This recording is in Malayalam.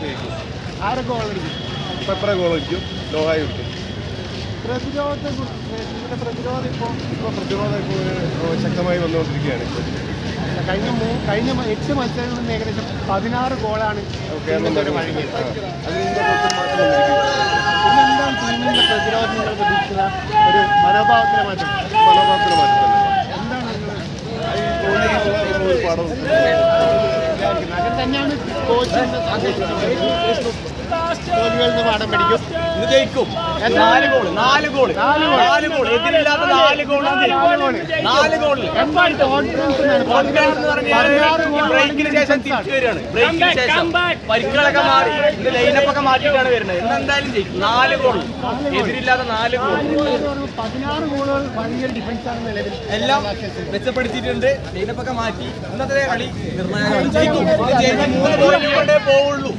ജയിക്കും. ആരൊക്കെ ഗോൾ പെപ്പറ അടിക്കും? ലോഹായി കിട്ടും പ്രതിരോധത്തെ പ്രതിരോധം ഇപ്പോൾ ഇപ്പോൾ പ്രതിരോധം ഇപ്പോൾ ശക്തമായി വന്നുകൊണ്ടിരിക്കുകയാണ് ഇപ്പോൾ കഴിഞ്ഞ കഴിഞ്ഞ എട്ട് മത്സരങ്ങളിൽ നിന്ന് ഏകദേശം പതിനാറ് ഗോളാണ് കേരളം ടീമിന്റെ വഴങ്ങിയത് വഴങ്ങിയത് അതിൽ നിന്ന് കുറച്ച് മാറ്റം വന്നിരിക്കുകയാണ് പിന്നെ എന്താണ് ടീമിന്റെ പ്രതിരോധം നിങ്ങൾ പ്രതീക്ഷിക്കുന്ന ഒരു മനോഭാവത്തിലെ മാറ്റം? മനോഭാവത്തിന് മാറ്റം എന്താണ് നിങ്ങൾ തോൽവിയുള്ള ഒരു പാഠമുണ്ട് അങ്ങനെ തന്നെയാണ് കോച്ചിന്റെ തോൽവികളിൽ നിന്ന് പാഠം പഠിക്കും. ഇത് ജയിക്കും. നാല് ഗോൾ നാല് ഗോൾ നാല് ഗോൾ. നാല് ഗോൾ. എതിരില്ലാത്ത നാല് ഗോളിൽ ബ്രേക്കിന് ശേഷം തിരിച്ചു വരികയാണ് ബ്രേക്കിന് ശേഷം പരിക്കുകളൊക്കെ മാറി. ലൈനപ്പൊക്കെ മാറ്റിയിട്ടാണ് വരുന്നത്. ഇന്ന് എന്തായാലും ജയിക്കും. നാല് ഗോൾ. എതിരില്ലാത്ത നാല് ഗോൾ. എല്ലാം മെച്ചപ്പെടുത്തിയിട്ടുണ്ട്. ലൈനപ്പൊക്കെ മാറ്റി. ഇന്നത്തെ കളി നിർണായകമാണ്. ജയിക്കും. മൂന്ന് കൊണ്ടേ പോവുള്ളൂ.